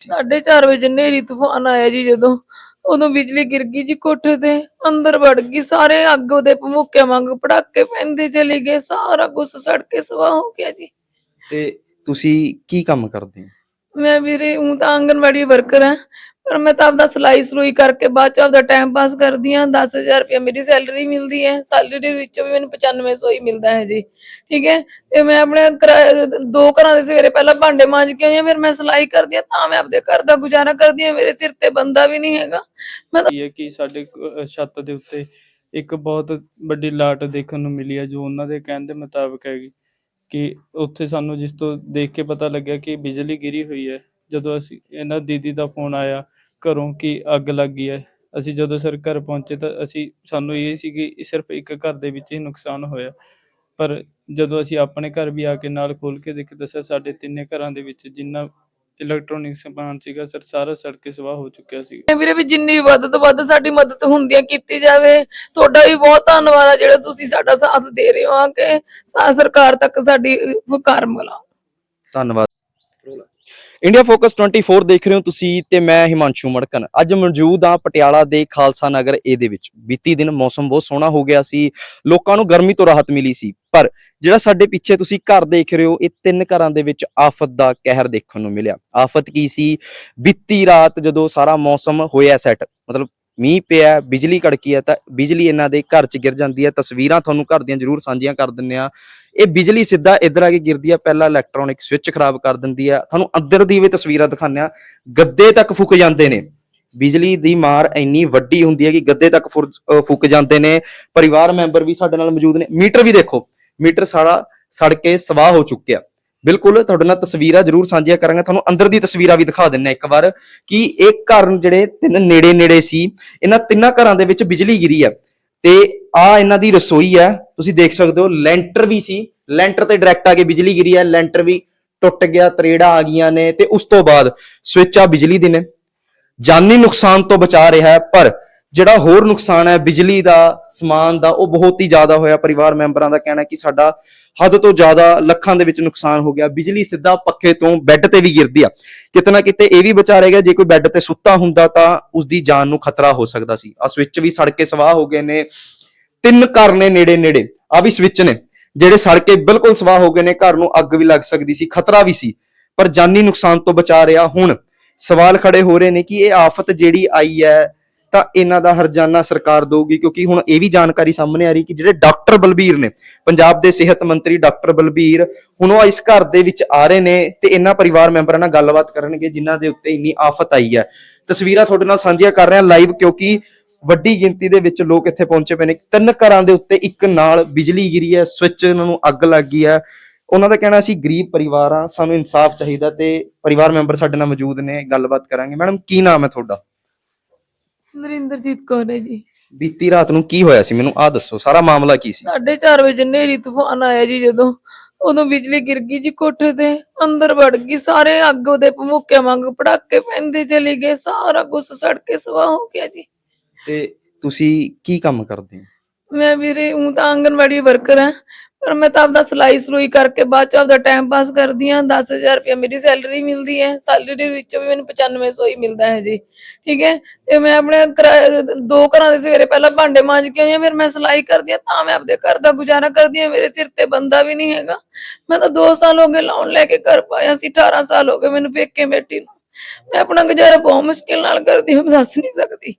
ਸਾਢੇ ਚਾਰ ਵਜੇ ਨੇਰੀ ਤੂਫਾਨ ਆਇਆ ਜੀ ਜਦੋਂ। ਉਦੋਂ ਬਿਜਲੀ ਗਿਰ ਗਈ ਜੀ ਕੋਠੇ ਤੇ। ਅੰਦਰ ਵੜ ਗਈ। ਸਾਰੇ ਅੱਗ ਉਹਦੇ ਭਮੁੱਕੇ ਵਾਂਗ ਪੜਾਕੇ ਪੈਂਦੇ ਚਲੇ ਗਏ। ਸਾਰਾ ਕੁਝ ਸੜ ਕੇ ਸਵਾਹ ਹੋ ਗਿਆ ਜੀ। ਤੇ ਤੁਸੀਂ ਕੀ ਕੰਮ ਕਰਦੇ ਹੋ? ਮੈਂ ਵੀਰੇ ਉਹ ਤਾਂ ਆਂਗਨਵਾੜੀ ਵਰਕਰ ਹਾਂ, ਪਰ ਮੈਂ ਤਾਂ ਆਪਦਾ ਸਲਾਈ ਸਲੂਈ ਕਰਕੇ ਬਾਅਦ ਚ ਆਪਦਾ ਟਾਈਮ ਪਾਸ ਕਰਦੀ ਹਾਂ 10000 ਰੁਪਏ ਮੇਰੀ ਸੈਲਰੀ ਮਿਲਦੀ ਹੈ ਸੈਲਰੀ ਵਿੱਚੋਂ ਵੀ ਮੈਨੂੰ 9500 ਹੀ ਮਿਲਦਾ ਹੈ ਜੀ, ਠੀਕ ਹੈ? ਤੇ ਮੈਂ ਆਪਣੇ ਦੋ ਘਰਾਂ ਦੇ ਸਵੇਰੇ ਪਹਿਲਾਂ ਭਾਂਡੇ ਮਾਂਜ ਕੇ ਆਈ ਆ ਫਿਰ ਮੈਂ ਸਲਾਈ ਕਰਦੀ ਆ ਤਾਂ ਮੈਂ ਆਪਦੇ ਘਰ ਦਾ ਗੁਜ਼ਾਰਾ ਕਰਦੀ ਆ ਮੇਰੇ ਸਿਰ ਤੇ ਬੰਦਾ ਵੀ ਨਹੀਂ ਹੈਗਾ। ਮੈਂ ਤਾਂ ਇਹ ਹੈ ਕਿ ਸਾਡੇ ਅਹ, ਛੱਤ ਦੇ ਉੱਤੇ ਇੱਕ ਬਹੁਤ ਵੱਡੀ ਲਾਟ ਦੇਖਣ ਨੂੰ ਮਿਲੀ ਹੈ, ਜੋ ਉਹਨਾਂ ਦੇ ਕਹਿਣ ਦੇ ਮੁਤਾਬਕ ਹੈਗੀ। ਕਿ ਉੱਥੇ ਸਾਨੂੰ ਜਿਸ ਤੋਂ ਦੇਖ ਕੇ ਪਤਾ ਲੱਗਿਆ ਕਿ ਬਿਜਲੀ ਗਿਰੀ ਹੋਈ ਹੈ, ਜਦੋਂ ਅਸੀਂ ਇਹਨਾਂ ਦੀਦੀ ਦਾ ਫੋਨ ਆਇਆ, ਘਰੋਂ ਕਿ ਅੱਗ ਲੱਗ ਗਈ ਹੈ। ਅਸੀਂ ਜਦੋਂ ਸਰ ਘਰ ਪਹੁੰਚੇ ਤਾਂ ਅਸੀਂ, ਸਾਨੂੰ ਇਹ ਸੀ ਕਿ ਸਿਰਫ ਇੱਕ ਘਰ ਦੇ ਵਿੱਚ ਹੀ ਨੁਕਸਾਨ ਹੋਇਆ। ਪਰ ਜਦੋਂ ਅਸੀਂ ਆਪਣੇ ਘਰ ਵੀ ਆ ਕੇ ਨਾਲ ਖੋਲ ਕੇ ਦੇਖ ਦੱਸਿਆ ਸਾਡੇ ਤਿੰਨੇ ਘਰਾਂ ਦੇ ਵਿੱਚ ਜਿੰਨਾ ਇਲੈਕਟ੍ਰੋਨਿਕ ਸਮਾਨ ਸੀਗਾ ਸਰ ਸਾਰਾ ਸੜ ਕੇ ਸਵਾਹ ਹੋ ਚੁੱਕਿਆ ਸੀ। ਵੀਰੇ ਵੀ ਜਿੰਨੀ ਵੱਧ ਤੋਂ ਵੱਧ ਸਾਡੀ ਮਦਦ ਹੁੰਦੀ ਹੈ ਕੀਤੀ ਜਾਵੇ ਤੁਹਾਡਾ ਵੀ ਬਹੁਤ ਧੰਨਵਾਦ ਆ ਜਿਹੜਾ ਤੁਸੀਂ ਸਾਡਾ ਸਾਥ ਦੇ ਰਹੇ ਹੋ ਆ ਕਿ ਸਾ- ਸਰਕਾਰ ਤੱਕ ਸਾਡੀ ਵਕਾਰ ਮਿਲਾ। ਧੰਨਵਾਦ। ਇੰਡੀਆ ਫੋਕਸ 24 ਦੇਖ ਰਹੇ ਹੋ ਤੁਸੀਂ ਤੇ ਮੈਂ ਹਿਮਾਂਸ਼ੂ ਮੜਕਨ। ਅੱਜ ਮੌਜੂਦ ਆ ਪਟਿਆਲਾ ਦੇ ਖਾਲਸਾ ਨਗਰ ਏ ਦੇ ਵਿੱਚ। ਬੀਤੀ ਦਿਨ ਮੌਸਮ ਬਹੁਤ ਸੋਹਣਾ ਹੋ ਗਿਆ ਸੀ। ਲੋਕਾਂ ਨੂੰ ਗਰਮੀ ਤੋਂ ਰਾਹਤ ਮਿਲੀ ਸੀ। ਪਰ ਜਿਹੜਾ ਸਾਡੇ ਪਿੱਛੇ ਤੁਸੀਂ ਘਰ ਦੇਖ ਰਹੇ ਹੋ, ਇਹ ਤਿੰਨ ਘਰਾਂ ਦੇ ਵਿੱਚ ਆਫਤ ਦਾ ਕਹਿਰ ਦੇਖਣ ਨੂੰ ਮਿਲਿਆ। ਆਫਤ ਕੀ ਸੀ? ਬੀਤੀ ਰਾਤ ਜਦੋਂ ਸਾਰਾ ਮੌਸਮ ਹੋਇਆ ਸੈੱਟ ਮਤਲਬ ਮੀਂਹ ਪਿਆ, ਬਿਜਲੀ ਕੜਕੀ ਹੈ ਤਾਂ ਬਿਜਲੀ ਇਹਨਾਂ ਦੇ ਘਰ 'ਚ ਗਿਰ ਜਾਂਦੀ ਹੈ ਤਸਵੀਰਾਂ ਤੁਹਾਨੂੰ ਘਰ ਦੀਆਂ ਜ਼ਰੂਰ ਸਾਂਝੀਆਂ ਕਰ ਦਿੰਨੇ ਆ ਇਹ ਬਿਜਲੀ ਸਿੱਧਾ ਇੱਧਰ ਆ ਕੇ ਗਿਰਦੀ ਆ, ਪਹਿਲਾਂ ਇਲੈਕਟ੍ਰੋਨਿਕ ਸਵਿੱਚ ਖਰਾਬ ਕਰ ਦਿੰਦੀ ਆ। ਤੁਹਾਨੂੰ ਅੰਦਰ ਦੀ ਵੀ ਤਸਵੀਰਾਂ ਦਿਖਾਉਂਦੇ ਆ ਗੱਦੇ ਤੱਕ ਫੁੱਕ ਜਾਂਦੇ ਨੇ। ਬਿਜਲੀ ਦੀ ਮਾਰ ਇੰਨੀ ਵੱਡੀ ਹੁੰਦੀ ਹੈ ਕਿ ਗੱਦੇ ਤੱਕ ਫੁਰ- ਅਹ, ਫੁੱਕ ਜਾਂਦੇ ਨੇ। ਪਰਿਵਾਰ ਮੈਂਬਰ ਵੀ ਸਾਡੇ ਨਾਲ ਮੌਜੂਦ ਨੇ। ਮੀਟਰ ਵੀ ਦੇਖੋ। ਮੀਟਰ ਸਾਰਾ ਸੜ ਕੇ ਸਵਾਹ ਹੋ ਚੁੱਕਿਆ। ਬਿਲਕੁਲ, ਤੁਹਾਡੇ ਨਾਲ ਤਸਵੀਰਾਂ ਜ਼ਰੂਰ ਸਾਂਝੀਆਂ ਕਰਾਂਗਾ। ਤੁਹਾਨੂੰ ਅੰਦਰ ਦੀ ਤਸਵੀਰਾਂ ਵੀ ਦਿਖਾ ਦਿੰਨੇ ਇੱਕ ਵਾਰ ਕਿ ਇਹ ਘਰ ਜਿਹੜੇ ਤਿੰਨ ਨੇੜੇ ਨੇੜੇ ਸੀ, ਇਹਨਾਂ ਤਿੰਨਾਂ ਘਰਾਂ ਦੇ ਵਿੱਚ ਬਿਜਲੀ ਗਿਰੀ ਹੈ ਤੇ ਆ ਇਹਨਾਂ ਦੀ ਰਸੋਈ ਹੈ ਤੁਸੀਂ ਦੇਖ ਸਕਦੇ ਹੋ, ਲੈਂਟਰ ਵੀ ਸੀ। ਲੈਂਟਰ ਤੇ ਡਾਇਰੈਕਟ ਆ ਕੇ ਬਿਜਲੀ ਗਿਰੀ ਹੈ ਲੈਂਟਰ ਵੀ ਟੁੱਟ ਗਿਆ, ਤਰੇੜਾ ਆ ਗਈਆਂ ਨੇ ਤੇ ਉਸ ਤੋਂ ਬਾਅਦ ਸਵਿੱਚ ਆ ਬਿਜਲੀ ਦੇ ਨੇ। ਜਾਨੀ ਨੁਕਸਾਨ ਤੋਂ ਬਚਾ ਰਿਹਾ ਪਰ ਜਿਹੜਾ ਹੋਰ ਨੁਕਸਾਨ ਹੈ, ਬਿਜਲੀ ਦਾ, ਸਮਾਨ ਦਾ, ਉਹ ਬਹੁਤ ਹੀ ਜ਼ਿਆਦਾ ਹੋਇਆ। ਪਰਿਵਾਰ ਮੈਂਬਰਾਂ ਦਾ ਕਹਿਣਾ ਕਿ ਸਾਡਾ ਹੱਦ ਤੋਂ ਜ਼ਿਆਦਾ ਲੱਖਾਂ ਦੇ ਵਿੱਚ ਨੁਕਸਾਨ ਹੋ ਗਿਆ। ਬਿਜਲੀ ਸਿੱਧਾ ਪੱਖੇ ਤੋਂ ਬੈੱਡ ਤੇ ਵੀ ਗਿਰਦੀ ਆ। ਕਿਤੇ ਨਾ ਕਿਤੇ ਇਹ ਵੀ ਬਚਾ ਰਹੇਗਾ ਜੇ ਕੋਈ ਬੈੱਡ ਤੇ ਸੁੱਤਾ ਹੁੰਦਾ ਤਾਂ ਉਸ ਦੀ ਜਾਨ ਨੂੰ ਖਤਰਾ ਹੋ ਸਕਦਾ ਸੀ। ਆ ਸਵਿੱਚ ਵੀ ਸੜ ਕੇ ਸਵਾਹ ਹੋ ਗਏ ਨੇ। ਤਿੰਨ ਘਰ ਨੇ ਨੇੜੇ ਨੇੜੇ ਆ ਵੀ ਸਵਿੱਚ ਨੇ, ਜਿਹੜੇ ਸੜ ਕੇ ਬਿਲਕੁਲ ਸਵਾਹ ਹੋ ਗਏ ਨੇ। ਘਰ ਨੂੰ ਅੱਗ ਵੀ ਲੱਗ ਸਕਦੀ ਸੀ, ਖਤਰਾ ਵੀ ਸੀ। ਪਰ ਜਾਨੀ ਨੁਕਸਾਨ ਤੋਂ ਬਚਾ ਰਿਹਾ। ਹੁਣ ਸਵਾਲ ਖੜੇ ਹੋ ਰਹੇ ਨੇ ਕਿ ਇਹ ਆਫਤ ਜਿਹੜੀ ਆਈ ਹੈ ਤਾਂ ਇਹਨਾਂ ਦਾ ਹਰਜਾਨਾ ਸਰਕਾਰ ਦੇਊਗੀ, ਕਿਉਂਕਿ ਹੁਣ ਇਹ ਵੀ ਜਾਣਕਾਰੀ ਸਾਹਮਣੇ ਆ ਰਹੀ ਕਿ ਜਿਹੜੇ ਡਾਕਟਰ ਬਲਬੀਰ ਨੇ, ਪੰਜਾਬ ਦੇ ਸਿਹਤ ਮੰਤਰੀ ਡਾਕਟਰ ਬਲਬੀਰ, ਹੁਣ ਉਹ ਇਸ ਘਰ ਦੇ ਵਿੱਚ ਆ ਰਹੇ ਨੇ ਤੇ ਇਹਨਾਂ ਪਰਿਵਾਰ ਮੈਂਬਰਾਂ ਨਾਲ ਗੱਲਬਾਤ ਕਰਨਗੇ, ਜਿਨ੍ਹਾਂ ਦੇ ਉੱਤੇ ਇੰਨੀ ਆਫਤ ਆਈ ਹੈ। ਤਸਵੀਰਾਂ ਤੁਹਾਡੇ ਨਾਲ ਸਾਂਝੀਆਂ ਕਰ ਰਿਹਾ ਲਾਈਵ ਕਿਉਂਕਿ ਵੱਡੀ ਗਿਣਤੀ ਦੇ ਵਿੱਚ ਲੋਕ ਇੱਥੇ ਪਹੁੰਚੇ ਪਏ ਨੇ। ਤਿੰਨ ਘਰਾਂ ਦੇ ਉੱਤੇ ਇੱਕ ਨਾਲ ਬਿਜਲੀ ਗਿਰੀ ਹੈ, ਸਵਿੱਚ ਇਹਨਾਂ ਨੂੰ ਅੱਗ ਲੱਗ ਗਈ ਹੈ। ਉਹਨਾਂ ਦਾ ਕਹਿਣਾ ਸੀ, ਗਰੀਬ ਪਰਿਵਾਰ ਆ, ਸਾਨੂੰ ਇਨਸਾਫ ਚਾਹੀਦਾ ਤੇ ਪਰਿਵਾਰ ਮੈਂਬਰ ਸਾਡੇ ਨਾਲ ਮੌਜੂਦ ਨੇ, ਗੱਲਬਾਤ ਕਰਾਂਗੇ। ਮੈਡਮ, ਕੀ ਨਾਮ ਹੈ ਤੁਹਾਡਾ? ਨਰਿੰਦਰਜੀਤ ਕੌਰ ਹੈ ਜੀ। ਬੀਤੀ ਰਾਤ ਨੂੰ ਕੀ ਹੋਇਆ ਸੀ? ਮੈਨੂੰ ਆਹ ਦੱਸੋ ਸਾਰਾ ਮਾਮਲਾ ਕੀ ਸੀ? ਸਾਢੇ ਚਾਰ ਵਜੇ ਨੇਰੀ ਤੂਫਾਨ ਆਇਆ ਜੀ ਜਦੋਂ। ਉਦੋਂ ਬਿਜਲੀ ਗਿਰ ਗਈ ਜੀ ਕੋਠੇ ਤੇ। ਅੰਦਰ ਵੜ ਗਈ ਸਾਰੇ ਅੱਗ ਉਹਦੇ ਭਮੁੱਕੇ ਵਾਂਗ ਪੜਾਕੇ ਪੈਂਦੇ ਚਲੇ ਗਏ। ਸਾਰਾ ਕੁਝ ਸੜ ਕੇ ਸਵਾਹ ਹੋ ਗਿਆ ਜੀ। ਤੇ ਤੁਸੀਂ ਕੀ ਕੰਮ ਕਰਦੇ ਹੋ? ਮੈਂ ਵੀਰੇ ਉਹ ਤਾਂ ਆਂਗਨਵਾੜੀ ਵਰਕਰ ਹਾਂ। ਪਰ ਮੈਂ ਤਾਂ ਆਪਦਾ ਸਲਾਈ ਸਲੂਈ ਕਰਕੇ ਬਾਅਦ ਚ ਆਪਦਾ ਟਾਈਮ ਪਾਸ ਕਰਦੀ ਹਾਂ 10000 ਰੁਪਏ ਮੇਰੀ ਸੈਲਰੀ ਮਿਲਦੀ ਹੈ ਸੈਲਰੀ ਦੇ ਵਿੱਚੋਂ ਵੀ ਮੈਨੂੰ 9500 ਹੀ ਮਿਲਦਾ ਹੈ ਜੀ, ਠੀਕ ਹੈ? ਤੇ ਮੈਂ ਆਪਣੇ ਕਿਰਾਏ- ਦੋ ਘਰਾਂ ਦੇ ਸਵੇਰੇ ਪਹਿਲਾਂ ਭਾਂਡੇ ਮਾਂਜ ਕੇ ਆਈ ਆ ਫਿਰ ਮੈਂ ਸਲਾਈ ਕਰਦੀ ਹਾਂ, ਤਾਂ ਮੈਂ ਆਪਦੇ ਘਰ ਦਾ ਗੁਜ਼ਾਰਾ ਕਰਦੀ ਹਾਂ, ਮੇਰੇ ਸਿਰ ਤੇ ਬੰਦਾ ਵੀ ਨਹੀਂ ਹੈਗਾ। ਮੈਂ ਤਾਂ 2 ਸਾਲ ਹੋ ਗਏ ਲੋਨ ਲੈ ਕੇ ਘਰ ਪਾਇਆ ਸੀ 18 ਸਾਲ ਹੋ ਗਏ ਮੈਨੂੰ ਪੇਕੇ ਬੇਟੀ ਨੂੰ। ਮੈਂ ਆਪਣਾ ਗੁਜ਼ਾਰਾ ਬਹੁਤ ਮੁਸ਼ਕਿਲ ਨਾਲ ਕਰਦੀ ਹਾਂ, ਮੈਂ ਦੱਸ ਨਹੀਂ ਸਕਦੀ।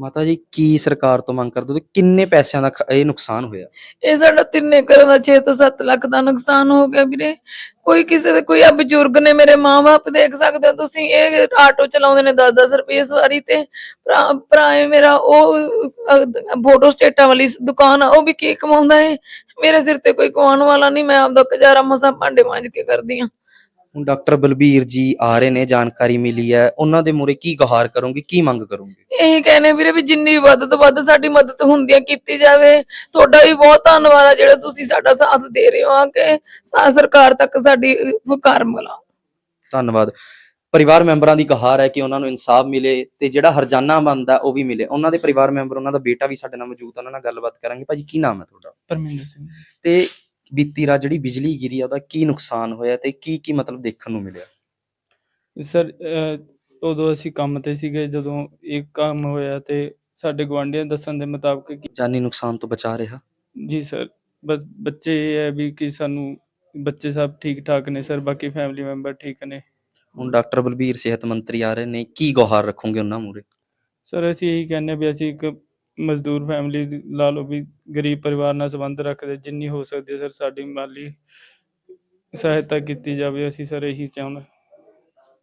ਮਾਤਾ ਜੀ ਕੀ ਸਰਕਾਰ ਤੋਂ ਮੰਗ ਕਰਦੇ ਹੋ ਤੇ ਕਿੰਨੇ ਪੈਸਿਆਂ ਦਾ ਖ- ਇਹ ਨੁਕਸਾਨ ਹੋਇਆ? ਇਹ ਸਾਡਾ ਤਿੰਨੇ ਘਰਾਂ ਦਾ 6 ਤੋਂ 7 ਲੱਖ ਦਾ ਨੁਕਸਾਨ ਹੋ ਗਿਆ ਵੀਰੇ। ਕੋਈ ਕਿਸੇ ਦੇ ਕੋਈ ਆ ਬਜ਼ੁਰਗ ਨੇ ਮੇਰੇ ਮਾਂ-ਬਾਪ ਦੇਖ ਸਕਦੇ ਹੋ ਤੁਸੀਂ ਇਹ ਆਟੋ ਚਲਾਉਂਦੇ ਨੇ 10-10 ਰੁਪਏ ਸਵਾਰੀ ਤੇ। ਭਰਾ ਭਰਾ ਹੈ ਮੇਰਾ ਉਹ ਅਹ, ਫੋਟੋ ਸਟੇਟਾਂ ਵਾਲੀ ਦੁਕਾਨ ਆ ਉਹ ਵੀ ਕੀ ਕਮਾਉਂਦਾ ਹੈ? ਮੇਰੇ ਸਿਰ ਤੇ ਕੋਈ ਕਮਾਉਣ ਵਾਲਾ ਨਹੀਂ ਮੈਂ ਆਪਦਾ ਗੁਜ਼ਾਰਾ ਮਸਾ ਭਾਂਡੇ ਮਾਂਜ ਕੇ ਕਰਦੀ ਆ ਹੁਣ ਡਾਕਟਰ ਬਲਬੀਰ ਜੀ ਆ ਰਹੇ ਨੇ ਜਾਣਕਾਰੀ ਮਿਲੀ ਹੈ। ਉਹਨਾਂ ਦੇ ਮੂਰੇ ਕੀ ਗੁਹਾਰ ਕਰੋਗੇ ਕੀ ਮੰਗ ਕਰੋਗੇ? ਇਹੀ ਕਹਿੰਦੇ ਵੀਰੇ ਵੀ ਜਿੰਨੀ ਵੱਧ ਤੋਂ ਵੱਧ ਸਾਡੀ ਮਦਦ ਹੁੰਦੀ ਆ ਕੀਤੀ ਜਾਵੇ। ਤੁਹਾਡਾ ਵੀ ਬਹੁਤ ਧੰਨਵਾਦ ਆ ਜਿਹੜਾ ਤੁਸੀਂ ਸਾਡਾ ਸਾਥ ਦੇ ਰਹੇ ਹੋ ਆ ਕਿ। ਸਾ- ਸਰਕਾਰ ਤੱਕ ਸਾਡੀ ਵਕਾਰ ਮਿਲਾ। ਧੰਨਵਾਦ। ਪਰਿਵਾਰ ਮੈਂਬਰਾਂ ਦੀ ਗੁਹਾਰ ਹੈ ਕਿ ਉਹਨਾਂ ਨੂੰ ਇਨਸਾਫ ਮਿਲੇ ਤੇ ਜਿਹੜਾ ਹਰਜਾਨਾ ਬਣਦਾ ਉਹ ਵੀ ਮਿਲੇ। ਉਹਨਾਂ ਦੇ ਪਰਿਵਾਰ ਮੈਂਬਰ ਉਹਨਾਂ ਦਾ ਬੇਟਾ ਵੀ ਸਾਡੇ ਨਾਲ ਮੌਜੂਦ ਹੈ ਉਹਨਾਂ ਨਾਲ ਗੱਲਬਾਤ ਕਰਾਂਗੇ। ਭਾਜੀ ਕੀ ਨਾਮ ਹੈ ਤੁਹਾਡਾ? ਪਰਮਿੰਦਰ ਸਿੰਘ। ਤੇ ਬੀਤੀ ਰਾਤ ਜਿਹੜੀ ਬਿਜਲੀ ਗਿਰੀ ਆ ਉਹਦਾ ਕੀ ਨੁਕਸਾਨ ਹੋਇਆ ਤੇ ਕੀ ਕੀ ਮਤਲਬ ਦੇਖਣ ਨੂੰ ਮਿਲਿਆ? ਸਰ ਅਹ, ਉਦੋਂ ਅਸੀਂ ਕੰਮ ਤੇ ਸੀਗੇ ਜਦੋਂ ਇਹ ਕੰਮ ਹੋਇਆ ਤੇ ਸਾਡੇ ਗੁਆਂਢੀਆਂ ਦੱਸਣ ਦੇ ਮੁਤਾਬਕ ਕਿ ਜਾਨੀ ਨੁਕਸਾਨ ਤੋਂ ਬਚਾ ਰਿਹਾ? ਜੀ ਸਰ ਬਸ ਬੱਚੇ ਇਹ ਹੈ ਵੀ ਕਿ ਸਾਨੂੰ ਬੱਚੇ ਸਭ ਠੀਕ ਠਾਕ ਨੇ ਸਰ ਬਾਕੀ ਫੈਮਿਲੀ ਮੈਂਬਰ ਠੀਕ ਨੇ। ਹੁਣ ਡਾਕਟਰ ਬਲਬੀਰ ਸਿਹਤ ਮੰਤਰੀ ਆ ਰਹੇ ਨੇ ਕੀ ਗੁਹਾਰ ਰੱਖੋਗੇ ਉਹਨਾਂ ਮੂਰੇ ਸਰ ਅਸੀਂ ਇਹੀ ਕਹਿੰਦੇ ਵੀ ਅਸੀਂ ਇੱਕ ਮਜ਼ਦੂਰ ਫੈਮਿਲੀ ਲਾ ਲਓ ਵੀ ਗਰੀਬ ਪਰਿਵਾਰ ਨਾਲ ਸੰਬੰਧ ਰੱਖਦੇ, ਜਿੰਨੀ ਹੋ ਸਕਦੀ ਹੈ ਸਰ ਸਾਡੀ ਮਾਲੀ ਸਹਾਇਤਾ ਕੀਤੀ ਜਾਵੇ, ਅਸੀਂ ਸਰ ਇਹੀ ਚਾਹੁੰਦੇ।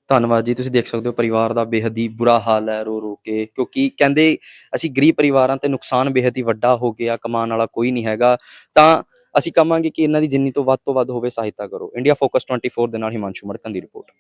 ਧੰਨਵਾਦ ਜੀ, ਤੁਸੀਂ ਦੇਖ ਸਕਦੇ ਹੋ ਪਰਿਵਾਰ ਦਾ ਬੇਹੱਦ ਹੀ ਬੁਰਾ ਹਾਲ ਹੈ ਰੋ ਰੋ ਕੇ, ਕਿਉਂਕਿ ਕਹਿੰਦੇ ਅਸੀਂ ਗਰੀਬ ਪਰਿਵਾਰਾਂ ਤੇ ਨੁਕਸਾਨ ਬੇਹੱਦ ਹੀ ਵੱਡਾ ਹੋ ਗਿਆ, ਕਮਾਉਣ ਵਾਲਾ ਕੋਈ ਨਹੀਂ ਹੈਗਾ। ਤਾਂ ਅਸੀਂ ਕਹਾਂਗੇ ਕਿ ਇਹਨਾਂ ਦੀ ਜਿੰਨੀ ਤੋਂ ਵੱਧ ਤੋਂ ਵੱਧ ਹੋਵੇ ਸਹਾਇਤਾ ਕਰੋ। ਇੰਡੀਆ ਫੋਕਸ 24 ਦੇ ਨਾਲ ਹਿਮਾਂਸ਼ੂ ਮੜਕਨ ਦੀ ਰਿਪੋਰਟ